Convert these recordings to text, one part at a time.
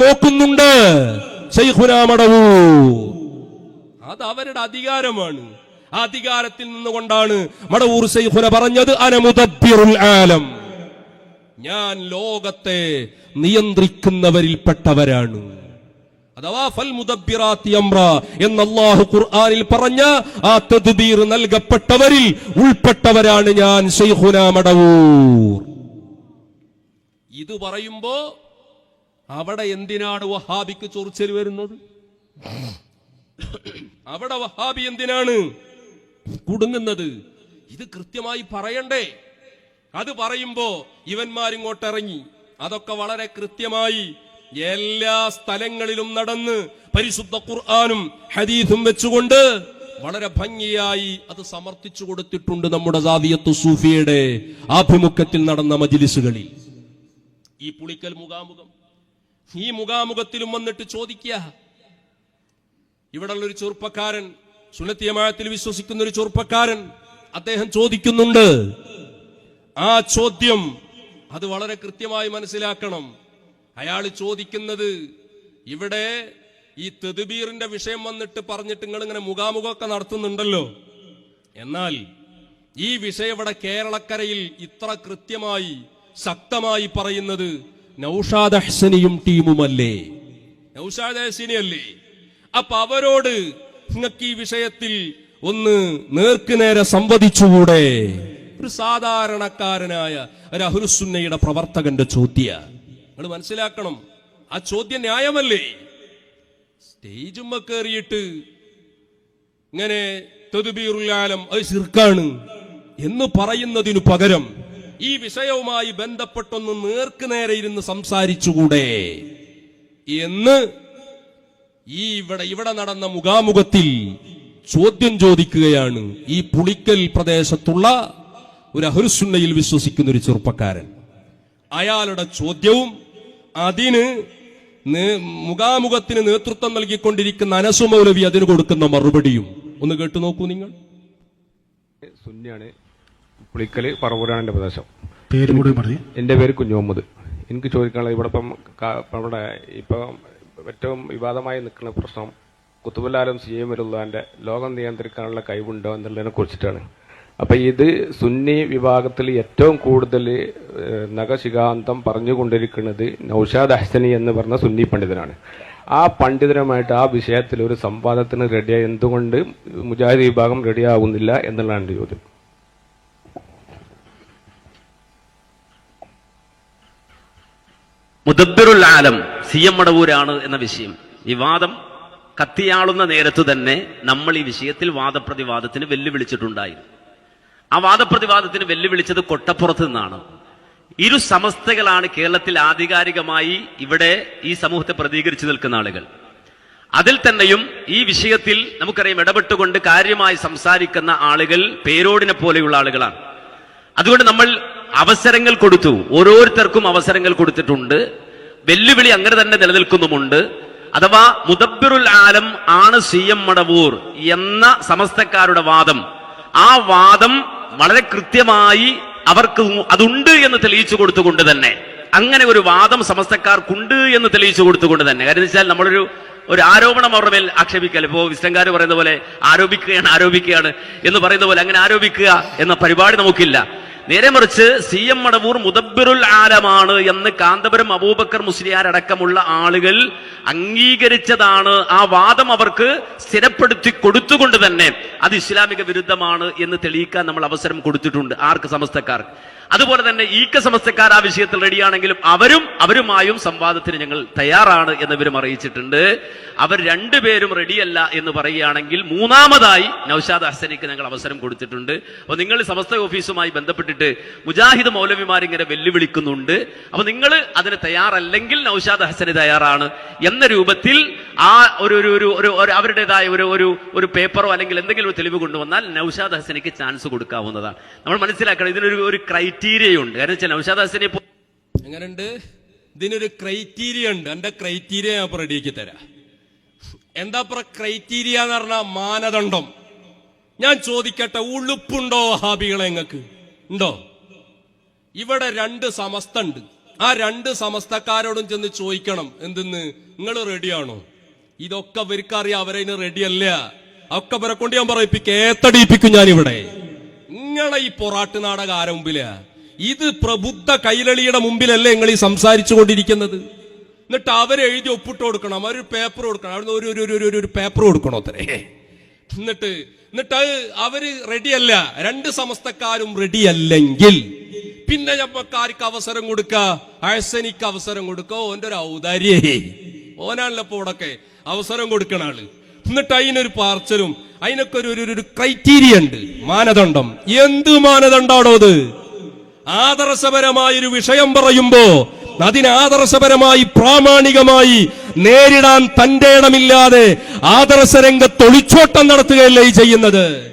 നോക്കുന്നുണ്ട്. മടവൂ. അത് അവരുടെ അധികാരമാണ്. ആ അധികാരത്തിൽ നിന്നുകൊണ്ടാണ് മടവൂർ സൈഹുന പറഞ്ഞത് അനമുദബിറുൽ ആലം. ഞാൻ ലോകത്തെ നിയന്ത്രിക്കുന്നവരിൽപ്പെട്ടവരാണ്. അഥവാ ഫൽ മുദബ്ബിറാത്തി അംറ എന്ന് ഖുർആനിൽ പറഞ്ഞ ആ തദ്ബീർ നൽകപ്പെട്ടവരിൽ ഉൾപ്പെട്ടവരാണ് ഞാൻ ശൈഖുന മടവൂർ. ഇത് പറയുമ്പോ അവിടെ എന്തിനാണ് വഹാബിക്ക് ചൊറിച്ചൽ വരുന്നത്? അവിടെ വഹാബി എന്തിനാണ് കുടുങ്ങുന്നത്? ഇത് കൃത്യമായി പറയണ്ടേ? അത് പറയുമ്പോ ഇവന്മാരിങ്ങോട്ട് ഇറങ്ങി. അതൊക്കെ വളരെ കൃത്യമായി എല്ലാ സ്ഥലങ്ങളിലും നടന്ന് പരിശുദ്ധ ഖുർആാനും ഹദീസും വെച്ചുകൊണ്ട് വളരെ ഭംഗിയായി അത് സമർത്ഥിച്ചു കൊടുത്തിട്ടുണ്ട് നമ്മുടെ സാദിയത്ത് സൂഫിയുടെ ആഭിമുഖ്യത്തിൽ നടന്ന മജിലിസുകളിൽ. ഈ പുളിക്കൽ മുഖാമുഖം. ഈ മുഖാമുഖത്തിലും വന്നിട്ട് ചോദിക്കുക. ഇവിടെയുള്ള ഒരു ചെറുപ്പക്കാരൻ സുന്നത്തിയമായത്തിൽ വിശ്വസിക്കുന്ന ഒരു ചെറുപ്പക്കാരൻ അദ്ദേഹം ചോദിക്കുന്നുണ്ട്. ആ ചോദ്യം അത് വളരെ കൃത്യമായി മനസ്സിലാക്കണം. അയാൾ ചോദിക്കുന്നത് ഇവിടെ ഈ തെതുബീറിന്റെ വിഷയം വന്നിട്ട് പറഞ്ഞിട്ട് നിങ്ങൾ ഇങ്ങനെ മുഖാമുഖമൊക്കെ നടത്തുന്നുണ്ടല്ലോ. എന്നാൽ ഈ വിഷയം ഇവിടെ കേരളക്കരയിൽ ഇത്ര കൃത്യമായി ശക്തമായി പറയുന്നത് നൌഷാദ് അഹ്സനിയും ടീമുമല്ലേ? നൌഷാദ് അഹ്സനി അല്ലേ അപ്പൊ അവരോട് നിങ്ങൾക്ക് ഈ വിഷയത്തിൽ ഒന്ന് നേർക്കുനേരെ സംവദിച്ചുകൂടെ? ഒരു സാധാരണക്കാരനായ ഒരു അഹുരുസുന്നയുടെ പ്രവർത്തകന്റെ ചോദ്യ. നിങ്ങൾ മനസ്സിലാക്കണം ആ ചോദ്യം ന്യായമല്ലേ? സ്റ്റേജുമ്മ കയറിയിട്ട് ഇങ്ങനെ തെതുബീറുലാലം അത് ശിർക്കാണ് എന്ന് പറയുന്നതിനു പകരം ഈ വിഷയവുമായി ബന്ധപ്പെട്ടൊന്ന് നേർക്ക് നേരെ ഇരുന്ന് സംസാരിച്ചുകൂടെ? എന്ന് ഈ ഇവിടെ ഇവിടെ നടന്ന മുഖാമുഖത്തിൽ ചോദ്യം ചോദിക്കുകയാണ് ഈ പുളിക്കൽ പ്രദേശത്തുള്ള ഒരു അഹുരുസുന്നയിൽ വിശ്വസിക്കുന്ന ഒരു ചെറുപ്പക്കാരൻ. അയാളുടെ ചോദ്യവും അതിന് മുഖാമുഖത്തിന് നേതൃത്വം നൽകിക്കൊണ്ടിരിക്കുന്ന അനസുമൗലവി അതിന് കൊടുക്കുന്ന മറുപടിയും. ഒന്ന് കേട്ടു നോക്കൂ നിങ്ങൾ. സുന്നിയാണ് പുളിക്കൽ പറവൂരാണ് എന്റെ പ്രദേശം. പേര് കൂടി എന്റെ പേര് കുഞ്ഞു മുഹമ്മദ് എനിക്ക് ചോദിക്കാനുള്ളത് ഇവിടെ ഇപ്പം നമ്മുടെ ഇപ്പം ഏറ്റവും വിവാദമായി നിൽക്കുന്ന പ്രശ്നം കുത്തുബുല്ലാലും സി എം വരുള്ളതിന്റെ ലോകം നിയന്ത്രിക്കാനുള്ള കഴിവുണ്ടോ എന്നുള്ളതിനെ കുറിച്ചിട്ടാണ്. അപ്പം ഇത് സുന്നി വിഭാഗത്തിൽ ഏറ്റവും കൂടുതൽ നഖശികാന്തം പറഞ്ഞുകൊണ്ടിരിക്കുന്നത് നൌഷാദ് അഹ്സനി എന്ന് പറഞ്ഞ സുന്നി പണ്ഡിതനാണ്. ആ പണ്ഡിതനുമായിട്ട് ആ വിഷയത്തിൽ ഒരു സംവാദത്തിന് റെഡിയായി എന്തുകൊണ്ട് മുജാഹിദ് വിഭാഗം റെഡിയാകുന്നില്ല എന്നുള്ളതാണ് ചോദ്യം. മുദബ്ബിറുൽ ആലം സി എം മടവൂരാണ് എന്ന വിഷയം. ഈ വാദം കത്തിയാളുന്ന നേരത്ത് തന്നെ നമ്മൾ ഈ വിഷയത്തിൽ വാദപ്രതിവാദത്തിന് വെല്ലുവിളിച്ചിട്ടുണ്ടായിരുന്നു. ആ വാദപ്രതിവാദത്തിന് വെല്ലുവിളിച്ചത് കൊട്ടപ്പുറത്ത് നിന്നാണ്. ഇരു സമസ്തകളാണ് കേരളത്തിൽ ആധികാരികമായി ഇവിടെ ഈ സമൂഹത്തെ പ്രതികരിച്ചു നിൽക്കുന്ന ആളുകൾ. അതിൽ തന്നെയും ഈ വിഷയത്തിൽ നമുക്കറിയാം ഇടപെട്ടുകൊണ്ട് കാര്യമായി സംസാരിക്കുന്ന ആളുകൾ പേരോടിനെ പോലെയുള്ള ആളുകളാണ്. അതുകൊണ്ട് നമ്മൾ അവസരങ്ങൾ കൊടുത്തു. ഓരോരുത്തർക്കും അവസരങ്ങൾ കൊടുത്തിട്ടുണ്ട്. വെല്ലുവിളി അങ്ങനെ തന്നെ നിലനിൽക്കുന്നുമുണ്ട്. അഥവാ മുദബ്ബിറുൽ ആലം ആണ് സി എം മടവൂർ എന്ന സമസ്തക്കാരുടെ വാദം. ആ വാദം വളരെ കൃത്യമായി അവർക്ക് അതുണ്ട് എന്ന് തെളിയിച്ചു കൊടുത്തുകൊണ്ട് തന്നെ. അങ്ങനെ ഒരു വാദം സമസ്തക്കാർക്കുണ്ട് എന്ന് തെളിയിച്ചു കൊടുത്തുകൊണ്ട് തന്നെ. കാര്യം വെച്ചാൽ നമ്മളൊരു ഒരു ആരോപണം അവരുടെ മേൽ ആക്ഷേപിക്കൽ ഇപ്പോ വിശ്വംകാർ പറയുന്ന പോലെ ആരോപിക്കുകയാണ് ആരോപിക്കുകയാണ് എന്ന് പറയുന്ന പോലെ അങ്ങനെ ആരോപിക്കുക എന്ന പരിപാടി നമുക്കില്ല. നേരെ മറിച്ച് സി എം മടവൂർ മുദബിറുൽ ആലമാണ് എന്ന് കാന്തപുരം അബൂബക്കർ മുസ്ലിയാർ അടക്കമുള്ള ആളുകൾ അംഗീകരിച്ചതാണ് ആ വാദം അവർക്ക് സ്ഥിരപ്പെടുത്തി കൊടുത്തുകൊണ്ട് തന്നെ. അത് ഇസ്ലാമിക വിരുദ്ധമാണ് എന്ന് തെളിയിക്കാൻ നമ്മൾ അവസരം കൊടുത്തിട്ടുണ്ട്. ആർക്ക് സമസ്തക്കാർക്ക്? അതുപോലെ തന്നെ ഈക്ക സമസ്തക്കാർ ആ വിഷയത്തിൽ റെഡിയാണെങ്കിലും അവരും അവരുമായും സംവാദത്തിന് ഞങ്ങൾ തയ്യാറാണ് എന്നിവരും അറിയിച്ചിട്ടുണ്ട്. അവർ രണ്ടുപേരും റെഡിയല്ല എന്ന് പറയുകയാണെങ്കിൽ മൂന്നാമതായി നൌഷാദ് ഹസനിക്ക് ഞങ്ങൾ അവസരം കൊടുത്തിട്ടുണ്ട്. അപ്പൊ നിങ്ങൾ സമസ്ത ഓഫീസുമായി ബന്ധപ്പെട്ടിട്ട് മുജാഹിദ് മൗലവിമാർ ഇങ്ങനെ വെല്ലുവിളിക്കുന്നുണ്ട്. അപ്പൊ നിങ്ങൾ അതിന് തയ്യാറല്ലെങ്കിൽ നൌഷാദ് ഹസന് തയ്യാറാണ് എന്ന രൂപത്തിൽ ആ ഒരു ഒരു ഒരു അവരുടേതായ ഒരു ഒരു ഒരു പേപ്പറോ അല്ലെങ്കിൽ എന്തെങ്കിലും ഒരു തെളിവ് കൊണ്ടുവന്നാൽ നൌഷാദ് ഹസനിക്ക് ചാൻസ് കൊടുക്കാവുന്നതാണ്. നമ്മൾ മനസ്സിലാക്കണം ഇതിനൊരു ഒരു ക്രൈറ്റീരിയ ഉണ്ട്. കാരണം വെച്ചാൽ നൗഷാദാസിനെ എങ്ങനെയുണ്ട് ഇതിനൊരു ക്രൈറ്റീരിയ ഉണ്ട്. എന്റെ ക്രൈറ്റീരിയ ഞാൻ റെഡിയാക്കി തരാം. എന്താ പറ ക്രൈറ്റീരിയ എന്ന് പറഞ്ഞാൽ മാനദണ്ഡം. ഞാൻ ചോദിക്കട്ടെ ഉളുപ്പുണ്ടോ ഹാബികളെ നിങ്ങൾക്ക് ഉണ്ടോ? ഇവിടെ രണ്ട് സമസ്ത ഉണ്ട് ആ രണ്ട് സമസ്തക്കാരോടും ചെന്ന് ചോദിക്കണം. എന്തെന്ന്? നിങ്ങൾ റെഡിയാണോ ഇതൊക്കെ ഇവർക്കറിയാം. അവരതിന് റെഡിയല്ല ഒക്കെ ഇവരെ കൊണ്ട് ഞാൻ പറയിപ്പിക്കും. ഏത്തടിയിപ്പിക്കും ഞാൻ ഇവിടെ നിങ്ങളെ ഈ പൊറാട്ട് നാടക ആര മുമ്പില ഇത് പ്രബുദ്ധ കൈരളിയുടെ മുമ്പിലല്ലേ നിങ്ങൾ ഈ സംസാരിച്ചു കൊണ്ടിരിക്കുന്നത് എന്നിട്ട് അവരെ എഴുതി ഒപ്പിട്ട് കൊടുക്കണം അവരൊരു പേപ്പർ കൊടുക്കണം അവിടുന്ന് ഒരു ഒരു- ഒരു ഒരു പേപ്പർ കൊടുക്കണോ അത്രേ. എന്നിട്ട് എന്നിട്ട് അത് അവർ റെഡിയല്ല രണ്ട് സമസ്തക്കാരും റെഡിയല്ലെങ്കിൽ പിന്നെ ഞമ്മക്കാർക്ക് അവസരം കൊടുക്ക? അഴസനിക്ക് അവസരം കൊടുക്കോ. ഓന്റെ ഒരു ഔദാര്യേ. ഓനാണല്ലോ ഇപ്പൊ ഇവിടൊക്കെ അവസരം കൊടുക്കണ ആൾ. എന്നിട്ട് അതിനൊരു പാർച്ചലും അതിനൊക്കെ ഒരു- ഒരു ക്രൈറ്റീരിയ ഉണ്ട്. മാനദണ്ഡം. എന്ത് മാനദണ്ഡാണോ അത്? ആദർശപരമായ ഒരു വിഷയം പറയുമ്പോ അതിന് ആദർശപരമായി പ്രാമാണികമായി നേരിടാൻ തന്റെ ഇടമില്ലാതെ ആദർശ രംഗത്ത് ഒളിച്ചോട്ടം നടത്തുകയല്ലേ ചെയ്യുന്നത്?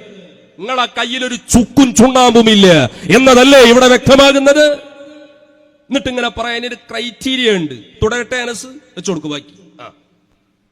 നിങ്ങളെ കയ്യിലൊരു ചുക്കും ചുണ്ണാമ്പുമില്ല എന്നതല്ലേ ഇവിടെ വ്യക്തമാകുന്നത്? എന്നിട്ട് ഇങ്ങനെ പറയാൻ ഒരു ക്രൈറ്റീരിയ ഉണ്ട്. തുടരട്ടെ അനസ്? വെച്ചു കൊടുക്കു ബാക്കി.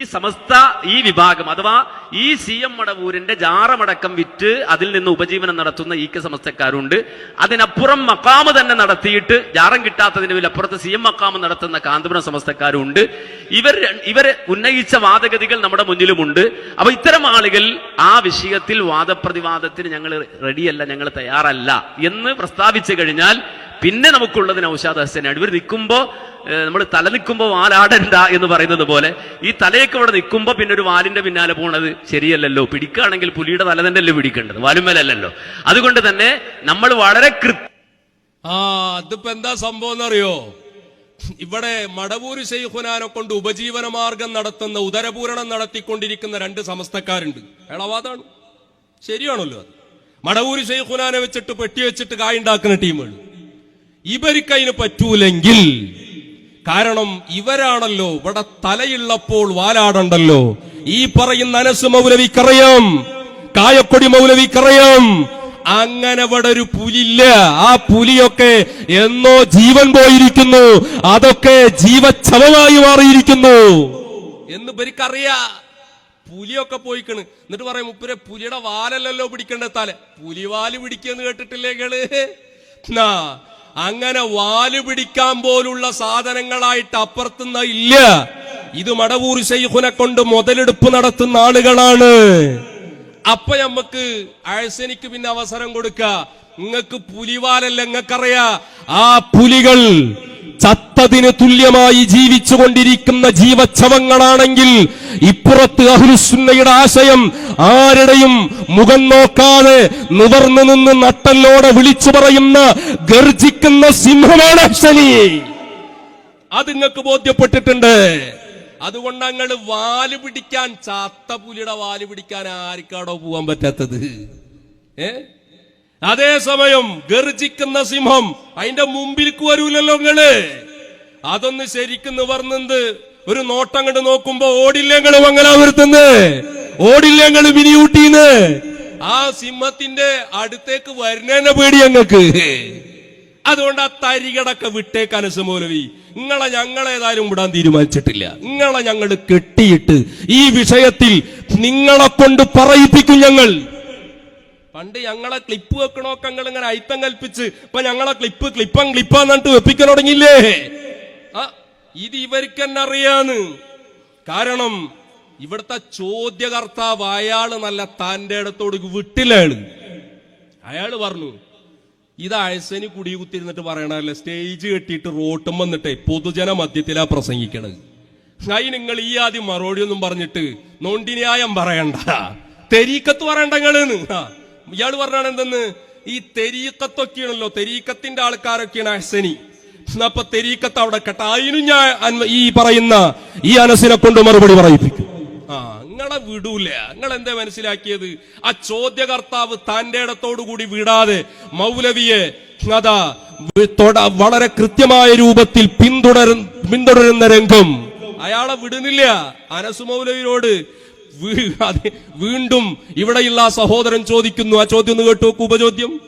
ഈ സമസ്ത ഈ വിഭാഗം അഥവാ ഈ സി എം മടവൂരിന്റെ ജാറമടക്കം വിറ്റ് അതിൽ നിന്ന് ഉപജീവനം നടത്തുന്ന ഈ കെ സമസ്തക്കാരുണ്ട്. അതിനപ്പുറം മക്കാമ് തന്നെ നടത്തിയിട്ട് ജാറം കിട്ടാത്തതിന് വിലപ്പുറത്ത് സി എം മക്കാമ് നടത്തുന്ന കാന്തപുരം സമസ്തക്കാരുണ്ട്. ഇവർ ഇവർ ഉന്നയിച്ച വാദഗതികൾ നമ്മുടെ മുന്നിലുമുണ്ട്. അപ്പൊ ഇത്തരം ആളുകൾ ആ വിഷയത്തിൽ വാദപ്രതിവാദത്തിന് ഞങ്ങൾ റെഡിയല്ല ഞങ്ങൾ തയ്യാറല്ല എന്ന് പ്രസ്താവിച്ചു കഴിഞ്ഞാൽ പിന്നെ നമുക്കുള്ളത് നൗഷാദ് ഹസനാണ് ഇവർ നിൽക്കുമ്പോൾ നമ്മൾ തല നിൽക്കുമ്പോൾ വാലാടണ്ട എന്ന് പറയുന്നത് പോലെ ഈ തലയൊക്കെ ഇവിടെ നിൽക്കുമ്പോൾ പിന്നെ ഒരു വാലിന്റെ പിന്നാലെ പോണത് ശരിയല്ലല്ലോ. പിടിക്കുകയാണെങ്കിൽ പുലിയുടെ തല തന്നെ അല്ലേ പിടിക്കേണ്ടത്. വാലുമേലല്ലോ അതുകൊണ്ട് തന്നെ നമ്മൾ വളരെ കൃത്യ ആ അതിപ്പോ എന്താ സംഭവം എന്നറിയോ? ഇവിടെ മടവൂര് ശൈഖുനാനെ കൊണ്ട് ഉപജീവന മാർഗം നടത്തുന്ന ഉദരപൂരണം നടത്തിക്കൊണ്ടിരിക്കുന്ന രണ്ട് സമസ്തക്കാരുണ്ട്. എളവാതാണ്. ശരിയാണല്ലോ അത്. മടവൂര് ശൈഖുനാനെ വെച്ചിട്ട് പെട്ടി വെച്ചിട്ട് കായുണ്ടാക്കുന്ന ടീമുകൾ. ഇവർക്ക് അതിന് പറ്റൂലെങ്കിൽ കാരണം ഇവരാണല്ലോ ഇവിടെ തലയുള്ളപ്പോൾ വാലാടണ്ടല്ലോ. ഈ പറയുന്ന അനസ് മൗലവിക്കറിയാം കായക്കൊടി മൗലവിക്കറിയാം. അങ്ങനെ ഇവിടെ ഒരു പുലില്ല ആ പുലിയൊക്കെ എന്നോ ജീവൻ പോയിരിക്കുന്നു. അതൊക്കെ ജീവച്ഛവമായി മാറിയിരിക്കുന്നു. എന്ന് ഇവർക്കറിയാ. പുലിയൊക്കെ പോയിക്കണ്. എന്നിട്ട് പറയും മുപ്പരെ പുലിയുടെ വാലല്ലല്ലോ പിടിക്കേണ്ട തല പുലിവാൽ പിടിക്കുന്നു കേട്ടിട്ടില്ലേ കേൾ അങ്ങനെ വാൽ പിടിക്കാൻ പോലുള്ള സാധനങ്ങളായിട്ട് അപ്പുറത്തുന്ന ഇല്ല. ഇത് മടവൂർ ശൈഖുനെ കൊണ്ട് മുതലെടുപ്പ് നടത്തുന്ന ആളുകളാണ്. അപ്പൊ നമുക്ക് അഴസനിക്ക് പിന്നെ അവസരം കൊടുക്ക. നിങ്ങൾക്ക് പുലിവാലല്ല നിങ്ങൾക്കറിയാ ആ പുലികൾ ചത്തതിന് തുല്യമായി ജീവിച്ചുകൊണ്ടിരിക്കുന്ന ജീവച്ഛവങ്ങളാണെങ്കിൽ ഇപ്പുറത്ത് അഹുലുസുന്നയുടെ ആശയം ആരുടെയും മുഖം നോക്കാതെ നിവർന്നു നിന്ന് നട്ടല്ലോടെ വിളിച്ചു പറയുന്ന ഗർജിക്കുന്ന സിംഹമാണ് ശനി അത് നിങ്ങൾക്ക് ബോധ്യപ്പെട്ടിട്ടുണ്ട്. അതുകൊണ്ട് അങ്ങൾ വാൽ പിടിക്കാൻ ചാത്ത പുലിയുടെ വാൽ പിടിക്കാൻ ആർക്കാടോ പോവാൻ പറ്റാത്തത്? ഏ? അതേസമയം ഗർജിക്കുന്ന സിംഹം അതിന്റെ മുമ്പിലേക്ക് വരൂലല്ലോ നിങ്ങൾ. അതൊന്ന് ശരിക്കും നിവർന്നത് ഒരു നോട്ടം കണ്ട് നോക്കുമ്പോ ഓടില്ലങ്ങൾ മംഗലാപുരത്തുനിന്ന്? ഓടില്ലങ്ങൾ മിനിയൂട്ടിന്ന്? ആ സിംഹത്തിന്റെ അടുത്തേക്ക് വരുന്നതിനെ പേടി ഞങ്ങൾക്ക്. അതുകൊണ്ട് ആ തരികടൊക്കെ വിട്ടേക്ക് അനസ് മൗലവി. നിങ്ങളെ ഞങ്ങളേതായാലും വിടാൻ തീരുമാനിച്ചിട്ടില്ല. നിങ്ങളെ ഞങ്ങൾ കെട്ടിയിട്ട് ഈ വിഷയത്തിൽ നിങ്ങളെ കൊണ്ട് പറയിപ്പിക്കും ഞങ്ങൾ. പണ്ട് ഞങ്ങളെ ക്ലിപ്പ് വെക്കണോക്കെ ഞങ്ങൾ ഇങ്ങനെ അയിത്തം കൽപ്പിച്ച് ഇപ്പൊ ഞങ്ങളെ ക്ലിപ്പ് ക്ലിപ്പം ക്ലിപ്പാന്നിട്ട് വെപ്പിക്കാൻ തുടങ്ങിയില്ലേ? ആ ഇത് ഇവർക്ക് തന്നെ അറിയാന്ന്. കാരണം ഇവിടുത്തെ ചോദ്യകർത്താവ് അയാൾ നല്ല താന്റെ ഇടത്തോട് വിട്ടില്ലയാൾ അയാൾ. പറഞ്ഞു ഇത് അയസന് കുടി കുത്തിരുന്നിട്ട് പറയണല്ലേ സ്റ്റേജ് കെട്ടിയിട്ട് റോട്ടും വന്നിട്ടേ പൊതുജന മധ്യത്തിലാ പ്രസംഗിക്കണത്. അതിന് നിങ്ങൾ ഈ ആദ്യം മറുപടി ഒന്നും പറഞ്ഞിട്ട് നോണ്ടിന്യായം പറയണ്ട. തെരീക്കത്ത് പറയണ്ട നിങ്ങളെന്ന് ആ, ഇയാൾ പറഞ്ഞാണ് എന്തെന്ന്? ഈ തെരീക്കത്തൊക്കെയാണല്ലോ തെരീക്കത്തിന്റെ ആൾക്കാരൊക്കെയാണ് അഹ്സനി. അപ്പൊ തെരീക്കത്ത് അവിടെ കെട്ട. അതിനും ഞാൻ ഈ പറയുന്ന ഈ അനസിനെ കൊണ്ട് മറുപടി പറയിപ്പിക്കും. ആ നിങ്ങളെ വിടൂല. നിങ്ങൾ എന്താ മനസ്സിലാക്കിയത്? ആ ചോദ്യകർത്താവ് തന്റെ ഇടത്തോടു കൂടി വിടാതെ മൗലവിയെ അതാ വളരെ കൃത്യമായ രൂപത്തിൽ പിന്തുടരു പിന്തുടരുന്ന രംഗം. അയാളെ വിടുന്നില്ല. അനസു മൗലവിയോട് വീ- അത് വീണ്ടും ഇവിടെയുള്ള സഹോദരൻ ചോദിക്കുന്നു. ആ ചോദ്യം ഒന്ന് കേട്ടു ഉപചോദ്യം.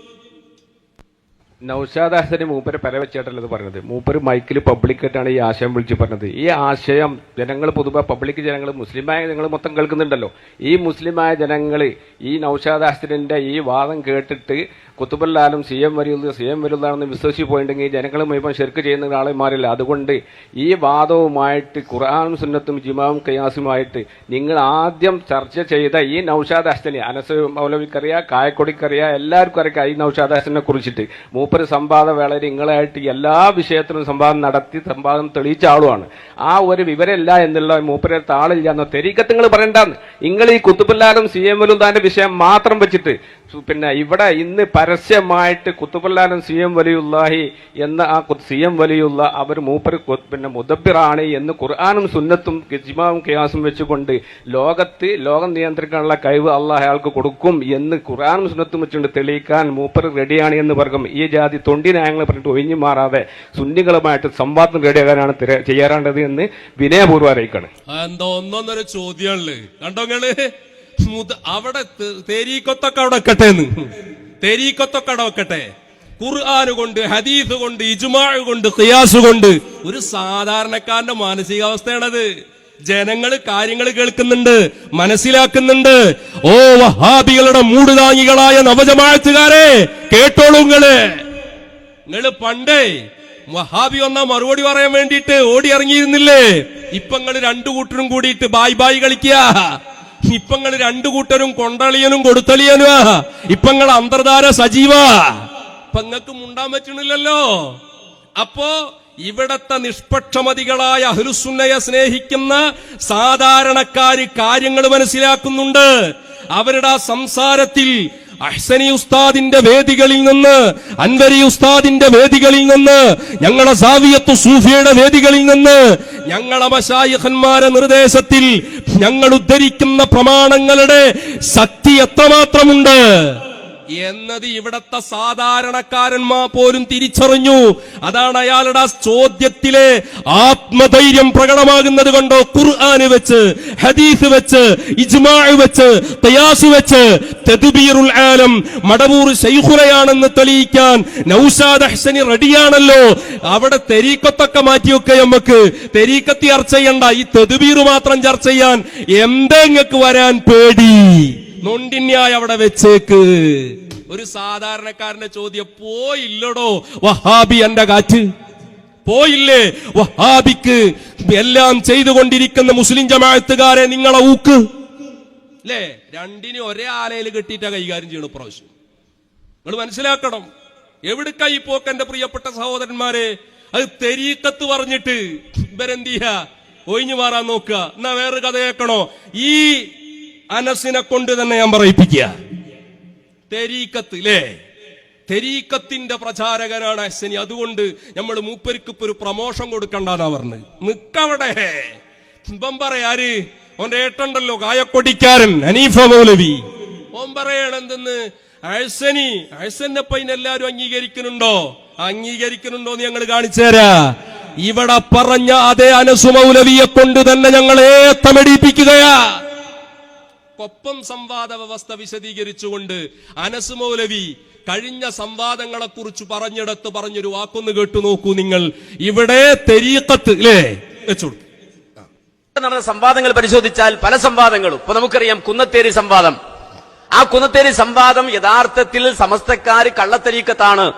നൌഷാദ് ഹസന് മൂപ്പര് പരവച്ചേട്ടല്ല ഇത് പറഞ്ഞത്. മൂപ്പര് മൈക്കിൽ പബ്ലിക്കായിട്ടാണ് ഈ ആശയം വിളിച്ച് പറഞ്ഞത്. ഈ ആശയം ജനങ്ങൾ പൊതുവെ പബ്ലിക് ജനങ്ങൾ മുസ്ലിമായ ജനങ്ങൾ മൊത്തം കേൾക്കുന്നുണ്ടല്ലോ. ഈ മുസ്ലിമായ ജനങ്ങൾ ഈ നൌഷാദ് ഹസനിന്റെ ഈ വാദം കേട്ടിട്ട് കുത്തുബല്ലാലും സി എം വരുന്നത് സി എം വരുന്നതാണെന്ന് വിശ്വസിച്ച് പോയിട്ടുണ്ടെങ്കിൽ ജനങ്ങൾ മുഴുവൻ ശരിക്ക് ചെയ്യുന്ന ആളെ മാറില്ല. അതുകൊണ്ട് ഈ വാദവുമായിട്ട് ഖുർആാനും സുന്നത്തും ജിമാവും കയാസുമായിട്ട് നിങ്ങൾ ആദ്യം ചർച്ച ചെയ്ത ഈ നൌഷാദ് ഹസനി അനസ് മൗലവിക്കറിയാം കായക്കൊടിക്കറിയാം എല്ലാവർക്കും അറിയാം ഈ നൌഷാദ് ഹസനെ കുറിച്ചിട്ട്. മൂപ്പര് സംവാദ വേളയിൽ നിങ്ങളായിട്ട് എല്ലാ വിഷയത്തിലും സംവാദം നടത്തി സംവാദം തെളിയിച്ച ആളുമാണ്. ആ ഒരു വിവരമില്ല എന്നുള്ള മൂപ്പരെ താളില്ല എന്ന തെരീക്കത്ത് നിങ്ങൾ പറയണ്ടെന്ന്. നിങ്ങൾ ഈ കുത്തുബല്ലാലും സി എം വലുദാന്റെ വിഷയം മാത്രം വെച്ചിട്ട് പിന്നെ ഇവിടെ ഇന്ന് പരസ്യമായിട്ട് കുത്തുപല്ലാനം സി എം വലിയുല്ലാഹി എന്ന ആ സി എം വലിയുള്ള അവർ മൂപ്പർ പിന്നെ മുദബിറാണ് എന്ന് ഖുർആാനും സുന്നത്തും ജിമാവും കിയാസും വെച്ചുകൊണ്ട് ലോകത്ത് ലോകം നിയന്ത്രിക്കാനുള്ള കഴിവ് അള്ളാഹ് അയാൾക്ക് കൊടുക്കും എന്ന് ഖുർആാനും സുന്നത്തും വെച്ചുകൊണ്ട് തെളിയിക്കാൻ മൂപ്പർ റെഡിയാണ് എന്ന് പറയും ഈ ജാതി തൊണ്ടി ന്യായങ്ങൾ പറഞ്ഞിട്ട് ഒഴിഞ്ഞു മാറാതെ സുന്നികളുമായിട്ട് സംവാദം റെഡിയാകാനാണ് ചെയ്യാറേണ്ടത് എന്ന് വിനയപൂർവം അറിയിക്കണം. എന്തോ ഒന്നൊന്നൊരു ചോദ്യമുള്ളു കണ്ടോ മുത അവിടെ തേരീക്കൊത്തൊക്കെ അവിടെ വെക്കട്ടെ എന്ന് തേരീക്കൊത്തൊക്കെ അവിടെ വെക്കട്ടെ. ഖുർആാന് കൊണ്ട് ഹദീസ് കൊണ്ട് ഇജുമാഴ് കൊണ്ട് ഖിയാസ് കൊണ്ട് ഒരു സാധാരണക്കാരന്റെ മാനസികാവസ്ഥയാണത്. ജനങ്ങൾ കാര്യങ്ങൾ കേൾക്കുന്നുണ്ട് മനസ്സിലാക്കുന്നുണ്ട്. ഓ വഹാബികളുടെ മൂടുതാങ്ങികളായ നവജമാഴത്തുകാരെ കേട്ടോളൂ നിങ്ങൾ. നിങ്ങൾ പണ്ടേ വഹാബി വന്ന മറുപടി പറയാൻ വേണ്ടിയിട്ട് ഓടി ഇറങ്ങിയിരുന്നില്ലേ ഇപ്പൊ നിങ്ങൾ രണ്ടു കൂട്ടരും കൂടിയിട്ട് ബായ് ബായ് കളിക്കുക ഇപ്പൊ നിങ്ങൾ രണ്ടു കൂട്ടരും കൊണ്ടളിയനും കൊടുത്തളിയനും ഇപ്പങ്ങൾ അന്തർധാര സജീവ. ഇപ്പങ്ങൾക്ക് മുണ്ടാൻ പറ്റണില്ലല്ലോ. അപ്പോ ഇവിടത്തെ നിഷ്പക്ഷമതികളായ അഹ്ലുസുന്നയെ സ്നേഹിക്കുന്ന സാധാരണക്കാര് കാര്യങ്ങൾ മനസ്സിലാക്കുന്നുണ്ട്. അവരുടെ ആ സംസാരത്തിൽ അഹ്സനി ഉസ്താദിന്റെ വേദികളിൽ നിന്ന് അൻവരി ഉസ്താദിന്റെ വേദികളിൽ നിന്ന് ഞങ്ങളെ സാവിയത്തു സൂഫിയുടെ വേദികളിൽ നിന്ന് ഞങ്ങളെ മശായിഖന്മാരെ നിർദ്ദേശത്തിൽ ഞങ്ങൾ ഉദ്ധരിക്കുന്ന പ്രമാണങ്ങളുടെ ശക്തി എത്രമാത്രമുണ്ട്? എന്നത് ഇവിടത്തെ സാധാരണക്കാരന്മാർ പോലും തിരിച്ചറിഞ്ഞു. അതാണ് അയാളുടെ ചോദ്യത്തിലെ ആത്മധൈര്യം പ്രകടമാകുന്നത് കൊണ്ടോ? ഖുർആാന് വെച്ച് ഹദീസ് വെച്ച് ഇജ്മാഅ് വെച്ച് തയാസ് വെച്ച് തദ്ബീറുൽ ആലം. മടവൂർ ശൈഖുലയാണെന്ന് തെളിയിക്കാൻ നൗഷാദ് അഹ്സനി റെഡിയാണല്ലോ. അവിടെ തെരീക്കത്തൊക്കെ മാറ്റിയൊക്കെ നമുക്ക് തെരീക്കത്തി ചർച്ച ചെയ്യണ്ട. ഈ തെതുബീർ മാത്രം ചർച്ച ചെയ്യാൻ എന്തെങ്ങൾക്ക് വരാൻ പേടി? നൊണ്ടിന്യായ അവിടെ വെച്ചേക്ക്. ഒരു സാധാരണക്കാരന്റെ ചോദ്യം പോയില്ലടോ വഹാബി എന്റെ കാറ്റ്? പോയില്ലേ? വഹാബിക്ക് എല്ലാം ചെയ്തുകൊണ്ടിരിക്കുന്ന മുസ്ലിം ജമാഅത്തുകാരെ നിങ്ങളെ ഊക്ക്. അല്ലേ രണ്ടിനെ ഒരേ ആലയിൽ കെട്ടിയിട്ടാ കൈകാര്യം ചെയ്യണം പ്രാവശ്യം നിങ്ങൾ മനസ്സിലാക്കണം. എവിടെ കൈ പോക്ക് എന്റെ പ്രിയപ്പെട്ട സഹോദരന്മാരെ? അത് തെരീക്കത്ത് പറഞ്ഞിട്ട് ഇവരെന്ത് ചെയ്യാ? ഒഴിഞ്ഞു മാറാൻ നോക്കുക. എന്നാ വേറൊരു കഥ കേൾക്കണോ? ഈ അനസിനെ കൊണ്ട് തന്നെ ഞാൻ പറയിപ്പിക്കുക. തെരീക്കത്ത് ഇല്ലേ തെരീക്കത്തിന്റെ പ്രചാരകനാണ് അശ്വനി. അതുകൊണ്ട് നമ്മൾ മൂപ്പർക്ക് ഇപ്പൊ ഒരു പ്രമോഷൻ കൊടുക്കണ്ടെന്നാ പറഞ്ഞത് നിക്കവിടെ. ഇപ്പം പറയാര് ഓന്റെ ഏട്ടണ്ടല്ലോ കായക്കൊടിക്കാരൻ ഹനീഫ മൗലവി. ഓൻ പറയണെന്തെന്ന് അഴ്സനി അഴ്സനെ എല്ലാരും അംഗീകരിക്കുന്നുണ്ടോ? അംഗീകരിക്കുന്നുണ്ടോ എന്ന് ഞങ്ങൾ കാണിച്ചു തരാ. ഇവിടെ പറഞ്ഞ അതേ അനസു മൗലവിയെ കൊണ്ട് തന്നെ ഞങ്ങളെ തമടിപ്പിക്കുകയാ കൊപ്പം സംവാദ വ്യവസ്ഥ വിശദീകരിച്ചുകൊണ്ട് അനസ് മൗലവി കഴിഞ്ഞ സംവാദങ്ങളെ കുറിച്ച് പറഞ്ഞിടത്ത് പറഞ്ഞൊരു വാക്കൊന്ന് കേട്ടു നോക്കൂ നിങ്ങൾ. ഇവിടെ തെരീക്കത്ത് അല്ലേ വെച്ചോളൂ നടന്ന സംവാദങ്ങൾ പരിശോധിച്ചാൽ പല സംവാദങ്ങളും. ഇപ്പൊ നമുക്കറിയാം കുന്നത്തേരി സംവാദം. ആ കുന്നത്തേരി സംവാദം യഥാർത്ഥത്തിൽ സമസ്തക്കാർ കള്ളത്തരീക്കത്താണ്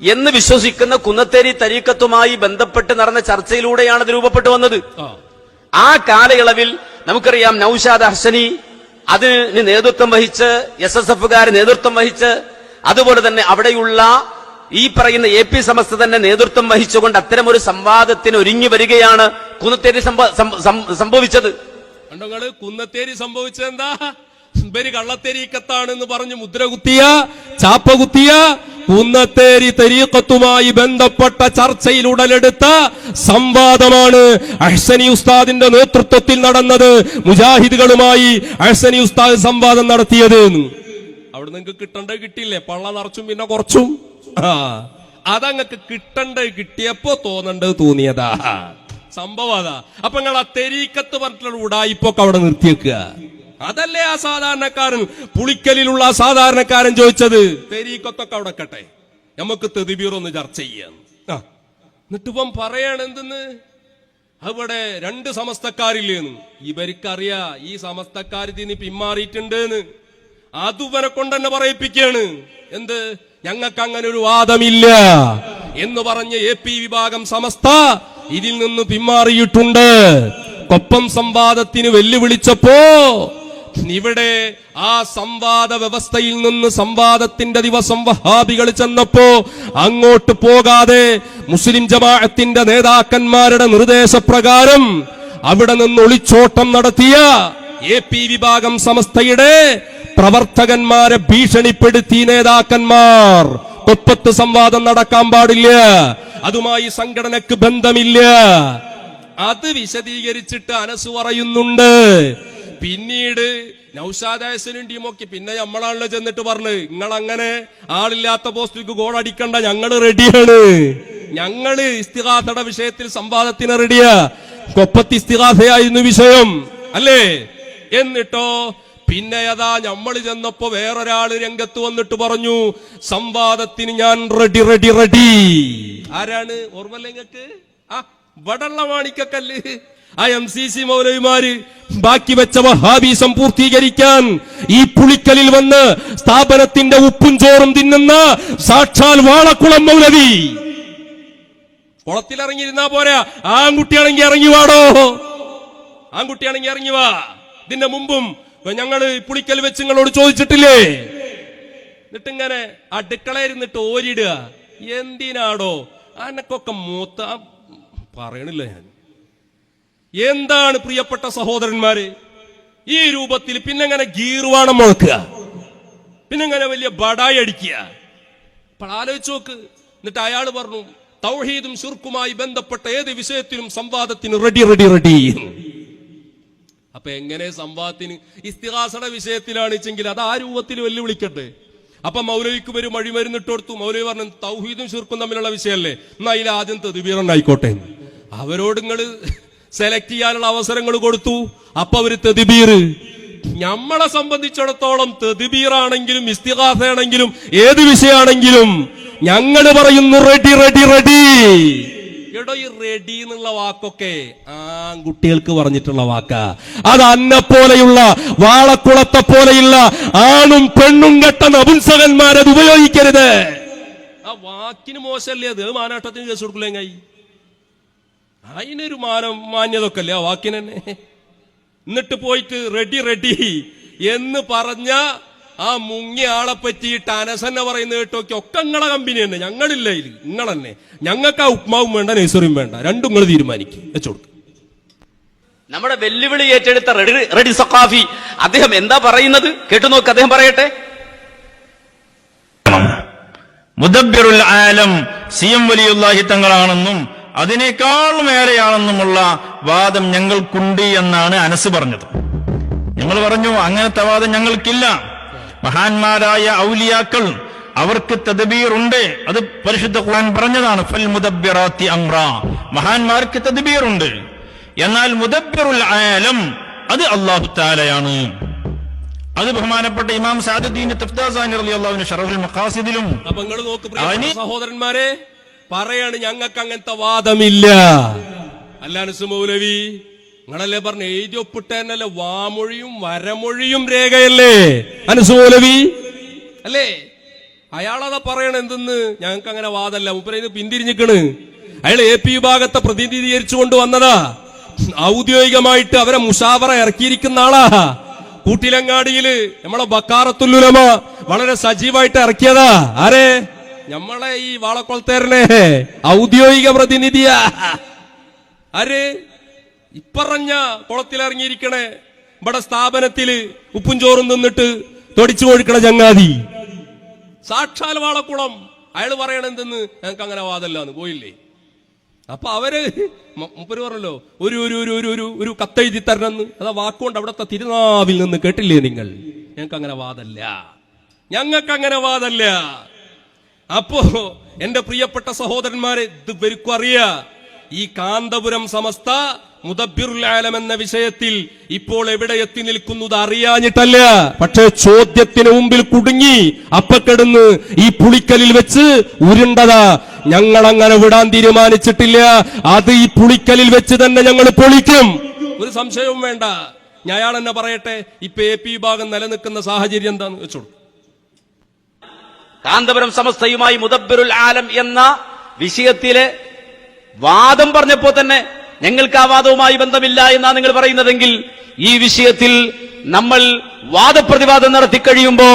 എന്ന് വിശ്വസിക്കുന്ന കുന്നത്തേരി തരീക്കത്തുമായി ബന്ധപ്പെട്ട് നടന്ന ചർച്ചയിലൂടെയാണ് ഇത് രൂപപ്പെട്ടു വന്നത്. ആ. കാലയളവിൽ നമുക്കറിയാം നൌഷാദ് ഹസനി അതിന് നേതൃത്വം വഹിച്ച് എസ് എസ് എഫുകാർ നേതൃത്വം വഹിച്ച് അതുപോലെ തന്നെ അവിടെയുള്ള ഈ പറയുന്ന എ പി സമസ്ത തന്നെ നേതൃത്വം വഹിച്ചുകൊണ്ട് അത്തരം ഒരു സംവാദത്തിന് ഒരുങ്ങി വരികയാണ് കുന്നത്തേരി സംഭവിച്ചത്. കുന്നത്തേരി സംഭവിച്ചത് എന്താ? ഇവർ കള്ളത്തെരീക്കത്താണെന്ന് പറഞ്ഞ് മുദ്ര കുത്തിയ ചാപ്പ കുത്തിയ കുന്നത്തേരി തെരീക്കത്തുമായി ബന്ധപ്പെട്ട ചർച്ചയിൽ ഉടലെടുത്ത സംവാദമാണ് അഹ്സനി ഉസ്താദിന്റെ നേതൃത്വത്തിൽ നടന്നത്. മുജാഹിദുകളുമായി അഹ്സനി ഉസ്താദ് സംവാദം നടത്തിയത് അവിടെ നിങ്ങൾക്ക് കിട്ടേണ്ടത് കിട്ടിയില്ലേ? പള്ള നിറച്ചും പിന്നെ കുറച്ചും. അതങ്ങക്ക് കിട്ടേണ്ടത് കിട്ടിയപ്പോ തോന്നേണ്ടത് തോന്നിയതാ. സംഭവം അതാ. അപ്പൊ നിങ്ങൾ ആ തെരീക്കത്ത് പറഞ്ഞിട്ടുള്ള ഉടായിപ്പൊക്കെ അവിടെ നിർത്തിയേക്കുക. അതല്ലേ ആ സാധാരണക്കാരൻ? പുളിക്കലിലുള്ള ആ സാധാരണക്കാരൻ ചോദിച്ചത് തെരീക്കത്തൊക്കെ അവിടെ കട്ടെ നമുക്ക് തെതിബീർ ഒന്ന് ചർച്ച ചെയ്യാം. ആ എന്നിട്ടിപ്പം പറയാണ് എന്തെന്ന്? അവിടെ രണ്ട് സമസ്തക്കാരില്ലേന്ന്. ഇവർക്കറിയാ ഈ സമസ്തക്കാർ ഇതിന് പിന്മാറിയിട്ടുണ്ട് അതുവരെ കൊണ്ട് തന്നെ പറയിപ്പിക്കാണ്. എന്ത്? ഞങ്ങൾക്ക് അങ്ങനെ ഒരു വാദമില്ല എന്ന് പറഞ്ഞ എ പി വിഭാഗം സമസ്ത ഇതിൽ നിന്ന് പിന്മാറിയിട്ടുണ്ട്. കൊപ്പം സംവാദത്തിന് വെല്ലുവിളിച്ചപ്പോ ഇവിടെ ആ സംവാദ വ്യവസ്ഥയിൽ നിന്ന് സംവാദത്തിന്റെ ദിവസം വഹാബികൾ ചെന്നപ്പോ അങ്ങോട്ട് പോകാതെ മുസ്ലിം ജമാഅത്തിന്റെ നേതാക്കന്മാരുടെ നിർദ്ദേശപ്രകാരം അവിടെ നിന്ന് ഒളിച്ചോട്ടം നടത്തിയ എ പി വിഭാഗം സമസ്തയുടെ പ്രവർത്തകന്മാരെ ഭീഷണിപ്പെടുത്തി നേതാക്കന്മാർ. കൊപ്പത്ത് സംവാദം നടക്കാൻ പാടില്ല. അതുമായി സംഘടനക്ക് ബന്ധമില്ല. അത് വിശദീകരിച്ചിട്ട് അനസ് പറയുന്നുണ്ട്. പിന്നീട് നൗഷാദാസിനും ടീമൊക്കെ പിന്നെ നമ്മളാണല്ലോ ചെന്നിട്ട് പറഞ്ഞു നിങ്ങൾ അങ്ങനെ ആളില്ലാത്ത പോസ്റ്റിലേക്ക് ഗോൾ അടിക്കണ്ട ഞങ്ങൾ റെഡിയാണ് ഞങ്ങൾ ഇസ്തിഹാസയുടെ വിഷയത്തിൽ സംവാദത്തിന് റെഡിയാ കൊപ്പത്തി ഇസ്തിഹാസയായിരുന്നു വിഷയം അല്ലേ? എന്നിട്ടോ പിന്നെ അതാ നമ്മൾ ചെന്നപ്പോ വേറൊരാൾ രംഗത്ത് വന്നിട്ട് പറഞ്ഞു സംവാദത്തിന് ഞാൻ റെഡി റെഡി റെഡി ആരാണ്? ഓർമ്മല്ലേ നിങ്ങൾക്ക് ആ വടള്ള മാണിക്കക്കല്ല് ആ എം സി സി മൗലവിമാര്. ബാക്കി വെച്ച വഹാബീസം പൂർത്തീകരിക്കാൻ ഈ പുളിക്കലിൽ വന്ന് സ്ഥാപനത്തിന്റെ ഉപ്പും ചോറും തിന്നുന്ന സാക്ഷാൽ വാളക്കുളം മൗലവി. കുളത്തിലിറങ്ങിയിരുന്നാ പോരാ. ആൺകുട്ടിയാണെങ്കി ഇറങ്ങി വാടോ ആൺകുട്ടിയാണെങ്കി ഇറങ്ങി വാ ഇതിന്റെ മുമ്പും ഞങ്ങൾ പുളിക്കൽ വെച്ച് നിങ്ങളോട് ചോദിച്ചിട്ടില്ലേ? എന്നിട്ടിങ്ങനെ അടുക്കളയിരുന്നിട്ട് ഓരിടുക. എന്തിനാടോ? അനക്കൊക്കെ മൂത്ത പറയണില്ല ഞാൻ. എന്താണ് പ്രിയപ്പെട്ട സഹോദരന്മാരെ? ഈ രൂപത്തിൽ പിന്നെങ്ങനെ ഗീർവാണം മുഴക്കുക? പിന്നെങ്ങനെ വലിയ ബടായി അടിക്കുക? അപ്പോൾ ആലോചിച്ച് നോക്ക്. എന്നിട്ട് അയാൾ പറഞ്ഞു തൗഹീദും ശുർക്കുമായി ബന്ധപ്പെട്ട ഏത് വിഷയത്തിനും സംവാദത്തിന് റെഡി റെഡി റെഡി അപ്പൊ എങ്ങനെ സംവാദത്തിന്? ഇസ്തിഹാസയുടെ വിഷയത്തിലാണ് വെച്ചെങ്കിൽ അത് ആ രൂപത്തിൽ വെല്ലുവിളിക്കട്ടെ. അപ്പൊ മൗലവിക്ക് ഒരു മഴിമരുന്നിട്ട് കൊടുത്തു. മൗലവി പറഞ്ഞു തൗഹീദും ശുർക്കും തമ്മിലുള്ള വിഷയമല്ലേ? എന്നാ അതിൽ ആദ്യം തെതുബീറന്നായിക്കോട്ടെ അവരോട് നിങ്ങൾ സെലക്ട് ചെയ്യാനുള്ള അവസരങ്ങൾ കൊടുത്തു. അപ്പൊ അവർ തെതിബീർ നമ്മളെ സംബന്ധിച്ചിടത്തോളം തെതിബീറാണെങ്കിലും ഇസ്തിഹാസയാണെങ്കിലും ഏത് വിഷയമാണെങ്കിലും ഞങ്ങൾ പറയുന്നു റെഡി റെഡി റെഡി എടോ ഈ റെഡി എന്നുള്ള വാക്കൊക്കെ ആ കുട്ടികൾക്ക് പറഞ്ഞിട്ടുള്ള വാക്കാ. അത് അന്നെ പോലെയുള്ള വാളക്കുളത്തെ പോലെയുള്ള ആണും പെണ്ണും കെട്ട നപുംസകന്മാരത് ഉപയോഗിക്കരുത്. ആ വാക്കിന് മോശമല്ലേ അത്? മാനാട്ടത്തിന് കേസ് കൊടുക്കില്ലേ അതിനൊരു മാനം മാന്യതൊക്കെ അല്ലേ ആ വാക്കിന് തന്നെ? എന്നിട്ട് പോയിട്ട് റെഡി റെഡി എന്ന് പറഞ്ഞ ആ മുങ്ങിയ ആളെ പറ്റിയിട്ട് അനസന്നെ പറയുന്ന കേട്ടോക്കെ. ഒക്കെ നിങ്ങളെ കമ്പനി തന്നെ. ഞങ്ങളില്ല ഇതിൽ നിങ്ങൾ തന്നെ. ഞങ്ങൾക്ക് ആ ഉപ്മാവും വേണ്ട നെയ്സറിയും വേണ്ട. രണ്ടും നിങ്ങൾ തീരുമാനിക്കും. വെച്ചോടുക്കും നമ്മുടെ വെല്ലുവിളി ഏറ്റെടുത്ത റെഡി റെഡി സഖാഫി. അദ്ദേഹം എന്താ പറയുന്നത്? കേട്ടു നോക്ക് അദ്ദേഹം പറയട്ടെ. മുദബ്ബിറുൽ ആലം സിയം എം വലിയുല്ലാഹി തങ്ങളാണെന്നും അതിനേക്കാളും വേറെയാണെന്നുമുള്ള വാദം ഞങ്ങൾക്കുണ്ട് എന്നാണ് അനസ് പറഞ്ഞത്. ഞങ്ങൾ പറഞ്ഞു അങ്ങനത്തെ വാദം ഞങ്ങൾക്കില്ല. മഹാന്മാരായ ഔലിയാക്കൾ അവർക്ക് തദ്ബീറുണ്ട് അത് പരിശുദ്ധ ഖുർആൻ പറഞ്ഞതാണ് ഫൽ മുദബ്ബിറാത്തി അംറ. മഹാന്മാർക്ക് തദ്ബീറുണ്ട് എന്നാൽ മുദബ്ബിറുൽ ആലം അത് അള്ളാഹു താലയാണ് അത് ബഹുമാനപ്പെട്ട ഇമാം സാദുദ്ദീൻ തഫ്താസാനി റളിയല്ലാഹു ഷറഫുൽ മഖാസിദിലും സഹോദരന്മാരെ പറയാണ് ഞങ്ങൾക്ക് അങ്ങനത്തെ വാദമില്ല അല്ലാണ് മൗലവി നിങ്ങളല്ലേ പറഞ്ഞു എഴുതി ഒപ്പിട്ടേനല്ലേ വാമൊഴിയും വരമൊഴിയും രേഖയല്ലേ? അനുസുമൗലവി അല്ലേ? അയാളതാ പറയണ എന്തെന്ന്? ഞങ്ങൾക്ക് അങ്ങനെ വാദമല്ല മുപ്പരത് പിന്തിരിഞ്ഞിക്കണ് അയാൾ എ പി വിഭാഗത്തെ പ്രതിനിധീകരിച്ചു കൊണ്ടുവന്നതാ ഔദ്യോഗികമായിട്ട് അവരെ മുഷാവറ ഇറക്കിയിരിക്കുന്ന ആളാ. കൂട്ടിലങ്ങാടിയിൽ നമ്മളെ ബക്കാറത്തുല്ലുലമ വളരെ സജീവായിട്ട് ഇറക്കിയതാ. ആരെ? നമ്മളെ ഈ വാളക്കൊളത്തേരനെ ഔദ്യോഗിക പ്രതിനിധിയാ. ആര്? ഇപ്പറഞ്ഞ കുളത്തിലിറങ്ങിയിരിക്കണേ. ഇവിടെ സ്ഥാപനത്തിൽ ഉപ്പും ചോറും നിന്നിട്ട് തൊടിച്ചു കൊടുക്കണ ചങ്ങാതി. സാക്ഷാൽ വാളക്കുളം. അയാൾ പറയണെന്തെന്ന് ഞങ്ങൾക്ക് അങ്ങനെ വാദമല്ലാന്ന്. പോയില്ലേ? അപ്പൊ അവർ മുപ്പര് പറഞ്ഞല്ലോ ഒരു ഒരു ഒരു ഒരു ഒരു ഒരു കത്തെഴുതി തരണമെന്ന്. അതാ വാക്കുകൊണ്ട് അവിടുത്തെ തിരുനാവിൽ നിന്ന് കേട്ടില്ലേ നിങ്ങൾ? ഞങ്ങൾക്ക് അങ്ങനെ വാദല്ല ഞങ്ങൾക്ക് അങ്ങനെ വാദല്ല അപ്പോ എന്റെ പ്രിയപ്പെട്ട സഹോദരന്മാരെ ഇത് വരിക്കും അറിയാ. ഈ കാന്തപുരം സമസ്ത മുദബിറുലാലം എന്ന വിഷയത്തിൽ ഇപ്പോൾ എവിടെ എത്തി നിൽക്കുന്നത് അറിയാഞ്ഞിട്ടല്ല. പക്ഷേ ചോദ്യത്തിന് മുമ്പിൽ കുടുങ്ങി അപ്പക്കെടുന്ന് ഈ പുളിക്കലിൽ വെച്ച് ഉരുണ്ടതാ. ഞങ്ങൾ അങ്ങനെ വിടാൻ തീരുമാനിച്ചിട്ടില്ല. അത് ഈ പുളിക്കലിൽ വെച്ച് തന്നെ ഞങ്ങൾ പൊളിക്കും. ഒരു സംശയവും വേണ്ട. ഞാൻ എന്നെ പറയട്ടെ ഇപ്പൊ എ പി വിഭാഗം നിലനിൽക്കുന്ന സാഹചര്യം എന്താന്ന് വെച്ചോളൂ. കാന്തപുരം സമസ്തയുമായി മുദബ്ബിറുൽ ആലം എന്ന വിഷയത്തിലെ വാദം പറഞ്ഞപ്പോ തന്നെ ഞങ്ങൾക്ക് ആ വാദവുമായി ബന്ധമില്ല എന്നാണ് നിങ്ങൾ പറയുന്നതെങ്കിൽ ഈ വിഷയത്തിൽ നമ്മൾ വാദപ്രതിവാദം നടത്തി കഴിയുമ്പോ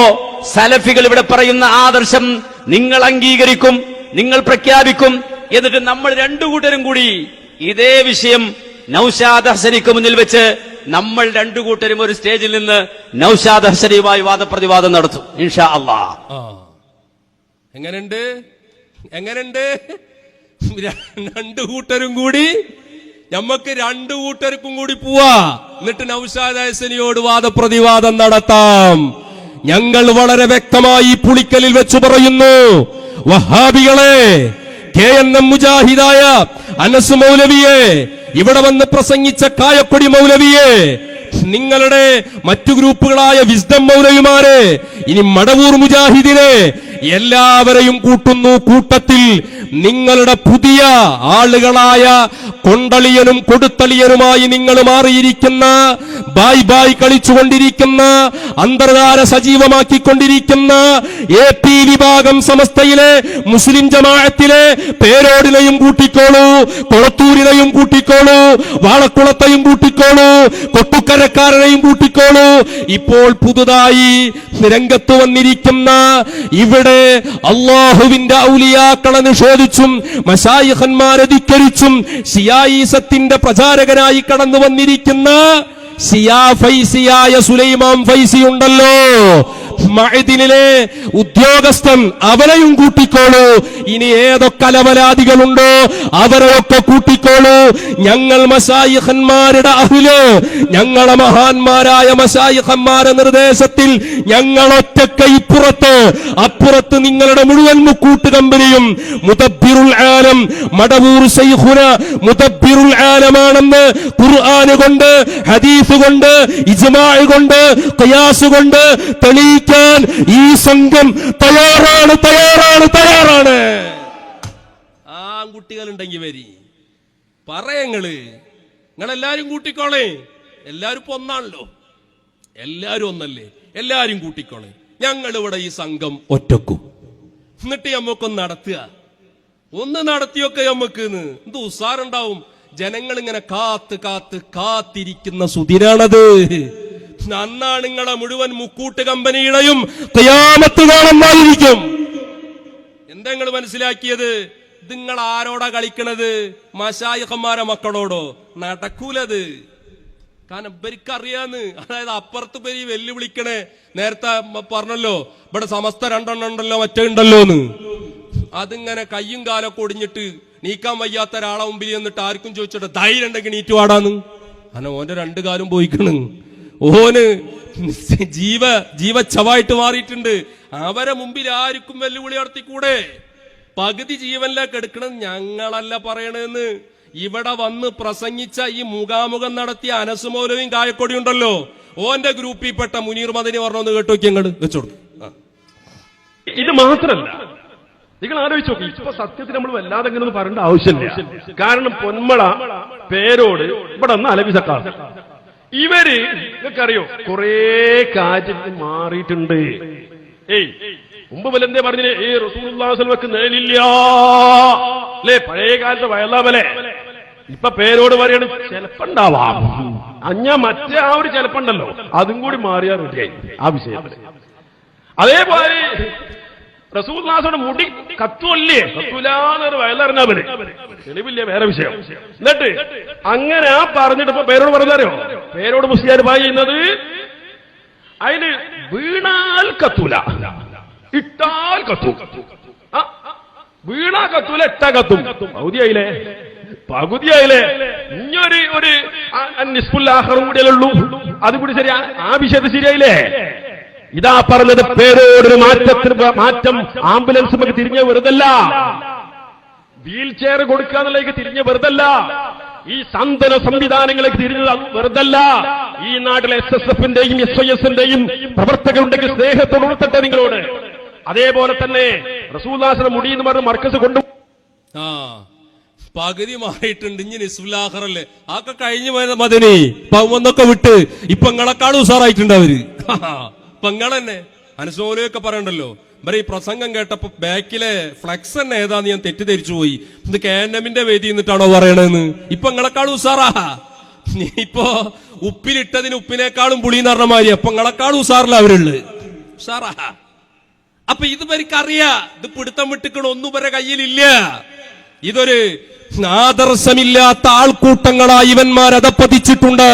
സലഫികൾ ഇവിടെ പറയുന്ന ആദർശം നിങ്ങൾ അംഗീകരിക്കും നിങ്ങൾ പ്രഖ്യാപിക്കും എന്നിട്ട് നമ്മൾ രണ്ടു കൂട്ടരും കൂടി ഇതേ വിഷയം നൌഷാദ് ഹസനിക്ക് മുന്നിൽ വെച്ച് നമ്മൾ രണ്ടു കൂട്ടരും ഒരു സ്റ്റേജിൽ നിന്ന് നൌഷാദ് ഹസനിയുമായി വാദപ്രതിവാദം നടത്തും. ഇൻഷാ അള്ളാ. എങ്ങനെയുണ്ട് എങ്ങനുണ്ട്? രണ്ടു കൂട്ടരും കൂടി ഞമ്മക്ക് രണ്ടു കൂട്ടർക്കും കൂടി പോവാ. എന്നിട്ട് നൌഷാദ് ഹസനിയോട് വാദപ്രതിവാദം നടത്താം. ഞങ്ങൾ വളരെ വ്യക്തമായി പുളിക്കലിൽ വെച്ച് പറയുന്നു. വഹാബികളെ കെ എൻ എം മുജാഹിദായ അനസ് മൗലവിയെ ഇവിടെ വന്ന് പ്രസംഗിച്ച കായപ്പൊടി മൗലവിയെ നിങ്ങളുടെ മറ്റു ഗ്രൂപ്പുകളായ വിസ്ഡം മൗലവിമാരെ ഇനി മടവൂർ മുജാഹിദിനെ എല്ലാവരെയും കൂട്ടുന്നു. കൂട്ടത്തിൽ നിങ്ങളുടെ പുതിയ ആളുകളായ കൊണ്ടളിയനും കൊടുത്തളിയനുമായി നിങ്ങൾ മാറിയിരിക്കുന്ന ബായ് ബായ് കളിച്ചുകൊണ്ടിരിക്കുന്ന അന്തർധാര സജീവമാക്കിക്കൊണ്ടിരിക്കുന്ന എ പി വിഭാഗം സമസ്തയിലെ മുസ്ലിം ജമാഅത്തിലെ പേരോടിനെയും കൂട്ടിക്കോളൂ കൊളത്തൂരിനെയും കൂട്ടിക്കോളൂ വാളക്കുളത്തെയും കൂട്ടിക്കോളൂ കൊട്ടുക്കരക്കാരനെയും കൂട്ടിക്കോളൂ. ഇപ്പോൾ പുതുതായി രംഗത്ത് വന്നിരിക്കുന്ന ഇവിടെ അള്ളാഹുവിന്റെ ഔലിയാക്കളെ നിഷേധിച്ചും മഷായിഖന്മാരെ ധിക്കരിച്ചും ഷിയായിസത്തിന്റെ പ്രചാരകനായി കടന്നു വന്നിരിക്കുന്ന സിയാ ഫൈസിയായ സുലൈമാം ഫൈസി ഉണ്ടല്ലോ. മഅദിനിലെ ഉദ്യോഗസ്ഥൻ അവരെയും കൂട്ടിക്കോളൂ. ഇനി ഏതൊക്കെ അലവലാദികളുണ്ടോ അവരെയൊക്കെ കൂട്ടിക്കോളൂ. ഞങ്ങൾ മസായിഹന്മാരുടെ അഹിൽ ഞങ്ങളെ മഹാന്മാരായ മസായിഹന്മാരെ നിർദ്ദേശത്തിൽ ഞങ്ങൾ ഒറ്റയ്ക്ക് ഇപ്പുറത്ത് അപ്പുറത്ത് നിങ്ങളുടെ മുഴുവൻ മുക്കൂട്ട് കമ്പനിയും മുതബിറുൽ ആലം മടവൂർ സൈഹുന മുതബിറുൽ ആലമാണെന്ന് ഖുർആാന് കൊണ്ട് ഹദീസ് കൊണ്ട് ഇജ്മാ കൊണ്ട് കയാസ് കൊണ്ട് തെളിയിക്കാൻ ഈ സംഘം തയ്യാറാണ് തയ്യാറാണ് തയ്യാറാണ്. ആൺകുട്ടികളുണ്ടെങ്കിൽ വരി. പറയങ്ങൾ നിങ്ങളെല്ലാരും കൂട്ടിക്കോളേ. എല്ലാരും ഇപ്പൊ ഒന്നാണല്ലോ. എല്ലാരും ഒന്നല്ലേ? എല്ലാരും കൂട്ടിക്കോളെ. ഞങ്ങൾ ഇവിടെ ഈ സംഘം ഒറ്റക്കും. എന്നിട്ട് നമുക്കൊന്ന് നടത്തുക. ഒന്ന് നടത്തിയൊക്കെ നമുക്ക് എന്ത് ഉസാറുണ്ടാവും? ജനങ്ങൾ ഇങ്ങനെ കാത്ത് കാത്ത് കാത്തിരിക്കുന്ന സുദിനാണത് അന്നാണ് നിങ്ങളെ മുഴുവൻ മുക്കൂട്ട് കമ്പനിയുടെയും തയ്യാമത്ത് കാണുന്നതായിരിക്കും എന്താ നിങ്ങൾ മനസ്സിലാക്കിയത്? നിങ്ങൾ ആരോടാ കളിക്കണത്? മഷായിഖന്മാരെ മക്കളോടോ? നടക്കൂലത്. കാരണം ഇവർക്ക് അറിയാന്ന് അതായത് അപ്പുറത്ത് പേര് വെല്ലുവിളിക്കണേ. നേരത്തെ പറഞ്ഞല്ലോ ഇവിടെ സമസ്ത രണ്ടെണ്ണം ഉണ്ടല്ലോ മറ്റേ ഉണ്ടല്ലോ എന്ന് അതിങ്ങനെ കയ്യും കാലൊക്കെ ഒടിഞ്ഞിട്ട് നീക്കാൻ വയ്യാത്ത ഒരാളെ മുമ്പിൽ എന്നിട്ട് ആർക്കും ചോദിച്ചോട്ടെ ധൈര്യം ഉണ്ടെങ്കിൽ നീറ്റ് വാടാന്ന്. അങ്ങനെ ഓന്റെ രണ്ടു കാലും പോയിക്കണ്. ഓന് ജീവ ജീവച്ചവായിട്ട് മാറിയിട്ടുണ്ട്. അവരെ മുമ്പിൽ ആർക്കും വെല്ലുവിളി നടത്തിക്കൂടെ? പകുതി ജീവനിലേക്ക് എടുക്കണം ഞങ്ങളല്ല പറയണെന്ന്. ഇവിടെ വന്ന് പ്രസംഗിച്ച ഈ മുഖാമുഖം നടത്തിയ അനസുമൗലവും കായക്കൊടി ഉണ്ടല്ലോ. ഓന്റെ ഗ്രൂപ്പിൽപ്പെട്ട മുനീർ മദനി പറഞ്ഞൊന്ന് കേട്ടോക്കി അങ്ങോട്ട് വെച്ചോളൂ ഇത് മാത്രല്ല. നിങ്ങൾ ആലോചിച്ച് നോക്കി ഇപ്പൊ സത്യത്തിൽ നമ്മൾ വല്ലാതെ പറയേണ്ട ആവശ്യമില്ല. കാരണം പൊന്മള പേരോട് ഇവിടെ ഒന്ന് സക്കാർ. ഇവർ നിങ്ങൾക്കറിയോ? കൊറേ കാര്യം മാറിയിട്ടുണ്ട്. ഏയ് മുമ്പ് വലെന്തേ പറഞ്ഞില്ലേ? ഏ റസൂൽക്ക് നേലില്ല അല്ലേ? പഴയ കാലത്തെ വയലാമലെ? ഇപ്പൊ പേരോട് പറയണം ചെലപ്പുണ്ടാവാം. അഞ്ഞ മറ്റേ ആ ഒരു ചെലപ്പുണ്ടല്ലോ. അതും കൂടി മാറിയാ റെഡിയായി. ആ വിഷയം. അതേപോലെ റസൂൽനാഥയുടെ മുടി കത്തുവല്ലേ? കത്തൂലാന്നൊരു വയലറിഞ്ഞവര് തെളിവില്ല വേറെ വിഷയം. എന്നിട്ട് അങ്ങനെ ആ പറഞ്ഞിട്ട് ഇപ്പൊ പേരോട് പറഞ്ഞാരോ പേരോട് മുസ്ലിയാർ പറയുന്നത് അതിന് വീണാൽ കത്തൂല. ഇട്ടാൽ കത്തു. വീണാ കത്തൂല ഇട്ടാ കത്തും. പകുതിയായില്ലേ? പകുതിയായില്ലേ? ഇനിയൊരു ഒരു നിസ്ഫുല്ലാഹറും കൂടിയല്ലേ ഉള്ളൂ. അതും കൂടി ശരിയാ ആ വിഷയത്തിൽ ശരിയായില്ലേ? ഇതാ പറഞ്ഞത് പേരോടൊരു മാറ്റത്തിന് മാറ്റം. ആംബുലൻസ് നമുക്ക് തിരിഞ്ഞ വെറുതല്ല. വീൽ ചെയർ കൊടുക്കുക കൊടുക്കാന്നുള്ളതിലേക്ക് തിരിഞ്ഞ വെറുതല്ല. ഈ സന്തന സംവിധാനങ്ങളേക്ക് തിരിഞ്ഞത് വെറുതല്ല. ഈ നാട്ടിലെ എസ് എസ് എഫിന്റെയും എസ് ഐ എസിന്റെയും പ്രവർത്തകരുണ്ടെങ്കിൽ സ്നേഹത്തോട് നിങ്ങളോട്. അതേപോലെ തന്നെ റസൂദാസിന്റെ മുടി എന്ന് പറഞ്ഞ് മർക്കസ് കൊണ്ടു ആ പകുതി മാറിയിട്ടുണ്ട്. ഇനി നിസ്ഫുല്ലാഹറല്ലേ ആക്കെ കഴിഞ്ഞു പോയത് പൗമന്നൊക്കെ വിട്ട്. ഇപ്പൊ നിങ്ങളെക്കാളും ഉസാറായിട്ടുണ്ട് അവർ. ഇപ്പൊ നിങ്ങൾ തന്നെ അനുസോലയൊക്കെ പറയണ്ടല്ലോ. ഈ പ്രസംഗം കേട്ടപ്പോ ബാക്കിലെ ഫ്ലക്സ് തന്നെ ഏതാന്ന് ഞാൻ തെറ്റിദ്ധരിച്ചു പോയി. ഇത് കെ എൻ എമ്മിന്റെ വേദി എന്നിട്ടാണോ പറയണെന്ന്. ഇപ്പൊ നിങ്ങളെക്കാളും ഉസാറാ. ഇപ്പോ ഉപ്പിലിട്ടതിന് ഉപ്പിനേക്കാളും പുളി എന്ന് പറഞ്ഞ മാതിരി അപ്പൊ നിങ്ങളെക്കാളും ഉസാറില്ല അവരുള്ളത് ഉസാറാ. അപ്പൊ ഇത് ഇവർക്കറിയാ. ഇത് പിടുത്തം വിട്ടിക്കണ ഒന്നും ഇവരെ കയ്യിലില്ല. ഇതൊരു ആദർശമില്ലാത്ത ആൾക്കൂട്ടങ്ങളായി ഇവന്മാർ അതപ്പതിച്ചിട്ടുണ്ട്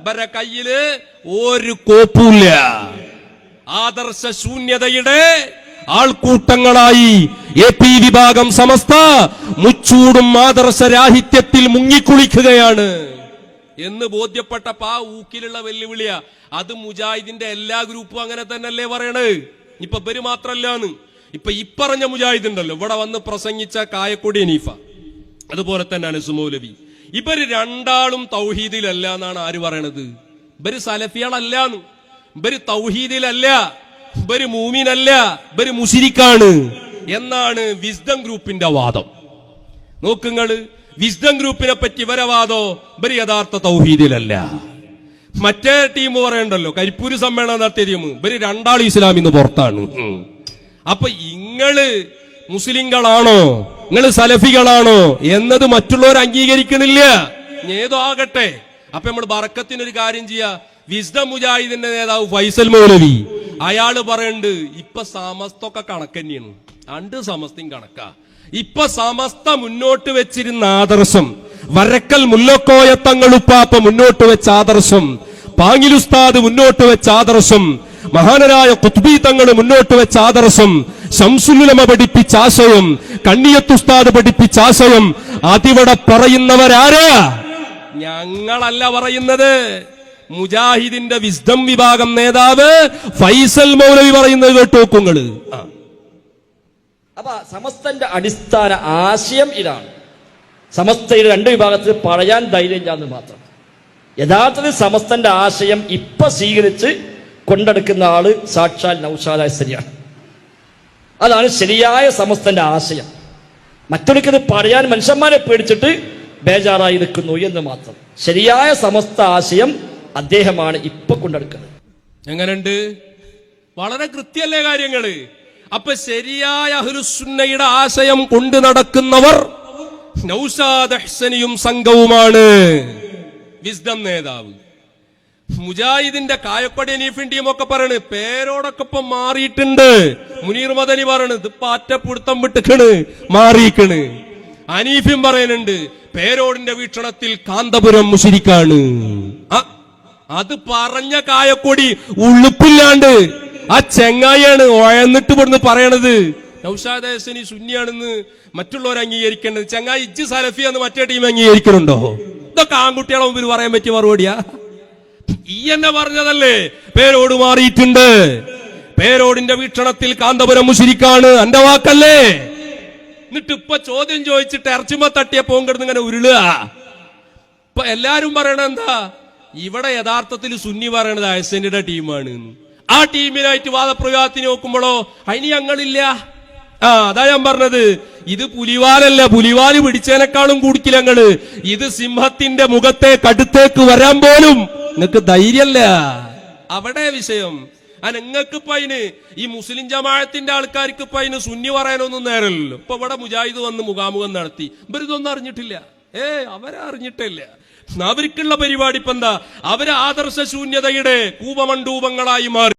ഇവരെ കയ്യിൽ ഒരു കോപ്പുമില്ല ആദർശ ശൂന്യതയുടെ ആൾക്കൂട്ടങ്ങളായി എ പി വിഭാഗം സമസ്ത മുച്ചൂടും ആദർശ ആദർശരാഹിത്യത്തിൽ മുങ്ങിക്കുളിക്കുകയാണ് എന്ന് ബോധ്യപ്പെട്ടപ്പ ആ ഊക്കിലുള്ള വെല്ലുവിളിയാ. അത് മുജാഹിദിന്റെ എല്ലാ ഗ്രൂപ്പും അങ്ങനെ തന്നെയല്ലേ പറയണത് ഇപ്പൊ ഇവർ മാത്രല്ലാന്ന്. ഇപ്പൊ ഇപ്പറഞ്ഞ മുജാഹിദ് ഉണ്ടല്ലോ ഇവിടെ വന്ന് പ്രസംഗിച്ച കായക്കൊടി അനീഫ അതുപോലെ തന്നെയാണ് സുമൗലവി. ഇവർ രണ്ടാളും തൗഹീദിലല്ല എന്നാണ് ആര് പറയണത്? ഇവർ സലഫികളല്ലാന്ന്. ഇവർ തൗഹീദിലല്ല ഇവർ മൂമിനല്ല ഇവർ മുഷിരിക്കാണ് എന്നാണ് വിസ്ഡം ഗ്രൂപ്പിന്റെ വാദം. നോക്കുങ്ങൾ വിസ്ഡം ഗ്രൂപ്പിനെ പറ്റി വരെ വാദോ ഇവർ യഥാർത്ഥ തൗഹീദിലല്ല. മറ്റേ ടീം പറയണ്ടല്ലോ കരിപ്പൂര് സമ്മേളനം നടത്തിയ ടീം ഇവർ രണ്ടാളും ഇസ്ലാമിന്ന് പുറത്താണ്. അപ്പൊ ഇങ്ങൾ മുസ്ലിങ്ങളാണോ നിങ്ങൾ സലഫികളാണോ എന്നത് മറ്റുള്ളവർ അംഗീകരിക്കണില്ല. ഏതോ ആകട്ടെ. അപ്പൊ നമ്മൾ ബറക്കത്തിനൊരു കാര്യം ചെയ്യാ വിസ്ഡം മുജാഹിദിന്റെ നേതാവ് ഫൈസൽ മൗലവി. അയാൾ പറയുന്നുണ്ട് ഇപ്പൊ സമസ്തൊക്കെ കണക്കന്നെയാണ്. രണ്ട് സമസ്തയും കണക്കാ. ഇപ്പൊ സമസ്ത മുന്നോട്ട് വെച്ചിരുന്ന ആദർശം വരക്കൽ മുല്ലക്കോയ തങ്ങളുപ്പാപ്പ മുന്നോട്ട് വെച്ച ആദർശം പാങ്ങിലുസ്താദ് മുന്നോട്ട് വെച്ച ആദർശം മഹാനരായ കുത്ബി തങ്ങൾ മുന്നോട്ട് വെച്ച ആദർശം ശംസുല്ലമ പഠിപ്പിച്ച ആശയം കണ്ണിയത്തുസ്താദ് പഠിപ്പിച്ച ആശയം അതിവിടെ പറയുന്നവരാരാ? ഞങ്ങളല്ല പറയുന്നത്. മുജാഹിദിന്റെ വിസ്ഡം വിഭാഗം നേതാവ് ഫൈസൽ മൗലവി പറയുന്നത് കേട്ടോക്കുങ്ങൾ. അപ്പൊ സമസ്തന്റെ അടിസ്ഥാന ആശയം ഇതാണ്. സമസ്തയുടെ രണ്ട് വിഭാഗത്തിൽ പറയാൻ ധൈര്യമില്ലാന്ന് മാത്രം. യഥാർത്ഥത്തിൽ സമസ്തന്റെ ആശയം ഇപ്പൊ സ്വീകരിച്ച് കൊണ്ടെടുക്കുന്ന ആൾ സാക്ഷാൽ നൗഷാദ് ശരിയാണ് അതാണ് ശരിയായ സമസ്തന്റെ ആശയം. മറ്റൊരിക്കത് പറയാൻ മനുഷ്യന്മാരെ പേടിച്ചിട്ട് ബേജാറായി നിൽക്കുന്നു എന്ന് മാത്രം. ശരിയായ സമസ്ത ആശയം അദ്ദേഹമാണ് ഇപ്പൊ കൊണ്ടെടുക്കുന്നത്. എങ്ങനെയുണ്ട് വളരെ കൃത്യല്ലേ കാര്യങ്ങൾ. അപ്പൊ ശരിയായ അഹ്ലുസുന്നയുടെ ആശയം കൊണ്ടു നടക്കുന്നവർ നൗഷാദ് സംഘവുമാണ്. വിസ്ഡം നേതാവ്. മുജാഹിദിന്റെ കായപ്പടി അനീഫിന്റെയും ഒക്കെ പറയണ് പേരോടൊക്കെ ഇപ്പൊ മാറിയിട്ടുണ്ട്. മുനീർ മദനി പറയണ് ഇത് പാറ്റപ്പിടുത്തം വിട്ടിക്കണ് മാറിയിക്കണ്. അനീഫും പറയുന്നുണ്ട് പേരോടിന്റെ വീക്ഷണത്തിൽ കാന്തപുരം മുഷിരിക്കാണ്. ആ അത് പറഞ്ഞ കായക്കൊടി ഉളുപ്പില്ലാണ്ട് ആ ചെങ്ങായിയാണ് ഒഴന്നിട്ട് ഇവിടുന്ന് പറയണത്. നൗഷാദേശനി ഹസനി സുന്നിയാണെന്ന് മറ്റുള്ളവർ അംഗീകരിക്കേണ്ടത്. ചെങ്ങായി ഇജ്ജ് സലഫി എന്ന് മറ്റേ ടീം അംഗീകരിക്കുന്നുണ്ടോ ഇതൊക്കെ ആൺകുട്ടികളെ മുമ്പിൽ പറയാൻ പറ്റിയ മറുപടിയാ? ഈ എന്നെ പറഞ്ഞതല്ലേ? പേരോട് മാറിയിട്ടുണ്ട്. പേരോടിന്റെ വീക്ഷണത്തിൽ കാന്തപുരം മുശിരിക്കാണ് എന്റെ വാക്കല്ലേ? എന്നിട്ട് ഇപ്പൊ ചോദ്യം ചോദിച്ചിട്ട് ഇറച്ചുമ്പോ തട്ടിയ പോങ്കെടുത്ത് ഇങ്ങനെ ഉരുളുക. ഇപ്പൊ എല്ലാരും പറയണ എന്താ ഇവിടെ യഥാർത്ഥത്തിൽ സുന്നി പറയണത് അയസന്റെ ടീമാണ് ആ ടീമിനായിട്ട് വാദപ്രയോഗത്തിന് നോക്കുമ്പോഴോ അതിന് ഞങ്ങളില്ല. ആ അതാ ഞാൻ പറഞ്ഞത്. ഇത് പുലിവാലല്ല പുലിവാൽ പിടിച്ചതിനേക്കാളും കൂടിക്കില്ല ഞങ്ങൾ. ഇത് സിംഹത്തിന്റെ മുഖത്തെ കടുത്തേക്ക് വരാൻ പോലും നിങ്ങക്ക് ധൈര്യല്ല അവിടെ വിഷയം. ആ നിങ്ങൾക്ക് ഇപ്പൊ അതിന് ഈ മുസ്ലിം ജമാഅത്തിന്റെ ആൾക്കാർക്ക് ഇപ്പൊ അതിന് സുന്നി പറയാനൊന്നും നേരമല്ലോ ഇപ്പൊ ഇവിടെ മുജാഹിദ് വന്ന് മുഖാമുഖം നടത്തി. ഇവരിതൊന്നും അറിഞ്ഞിട്ടില്ല. ഏ അവരറിഞ്ഞിട്ടില്ല. അവർക്കുള്ള പരിപാടി ഇപ്പൊ എന്താ അവരെ ആദർശ ശൂന്യതയുടെ കൂപമണ്ഡൂപങ്ങളായി മാറി.